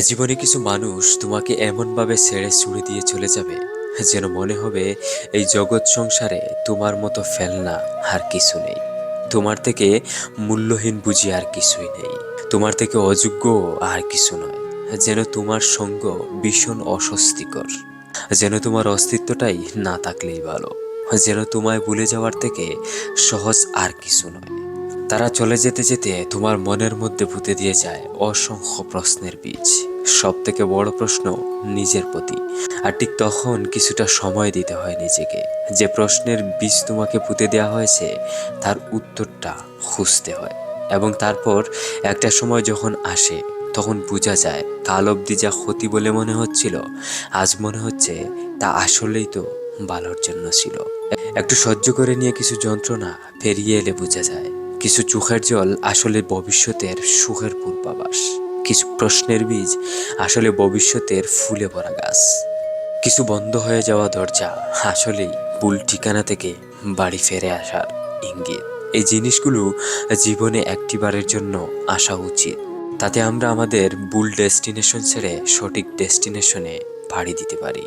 জীবনে কিছু মানুষ তোমাকে এমনভাবে ছেড়ে ছুড়ে দিয়ে চলে যাবে, যেন মনে হবে এই জগৎ সংসারে তোমার মতো ফেলনা আর কিছু নেই। তোমার থেকে মূল্যহীন বুঝি আর কিছুই নেই। তোমার থেকে অযোগ্য আর কিছু নয়। যেন তোমার সঙ্গ ভীষণ অস্বস্তিকর। যেন তোমার অস্তিত্বটাই না থাকলেই ভালো। যেন তোমায় ভুলে যাওয়ার থেকে সহজ আর কিছু নয়। তারা চলে যেতে যেতে তোমার মনের মধ্যে পুঁতে দিয়ে যায় অসংখ্য প্রশ্নের বীজ। সব থেকে বড় প্রশ্ন নিজের প্রতি। আর ঠিক তখন কিছুটা সময় দিতে হয় নিজেকে। যে প্রশ্নের বীজ তোমাকে পুঁতে দেওয়া হয়েছে, তার উত্তরটা খুঁজতে হয়। এবং তারপর একটা সময় যখন আসে, তখন বোঝা যায়, কাল অবধি যা ক্ষতি বলে মনে হচ্ছিল, আজ মনে হচ্ছে তা আসলেই তো ভালোর জন্য ছিল। একটু সহ্য করে নিয়ে কিছু যন্ত্রণা ফেরিয়ে এলে বোঝা যায় কিছু চোখের জল আসলে ভবিষ্যতের সুখের পূর্বাভাস, কিছু প্রশ্নের বীজ আসলে ভবিষ্যতের ফুলে ভরা গাছ, কিছু বন্ধ হয়ে যাওয়া দরজা আসলেই ভুল ঠিকানা থেকে বাড়ি ফেরে আসার ইঙ্গিত। এই জিনিসগুলো জীবনে একটিবারের জন্য আসা উচিত। তাতে আমরা আমাদের ভুল ডেস্টিনেশন ছেড়ে সঠিক ডেস্টিনেশনে পাড়ি দিতে পারি।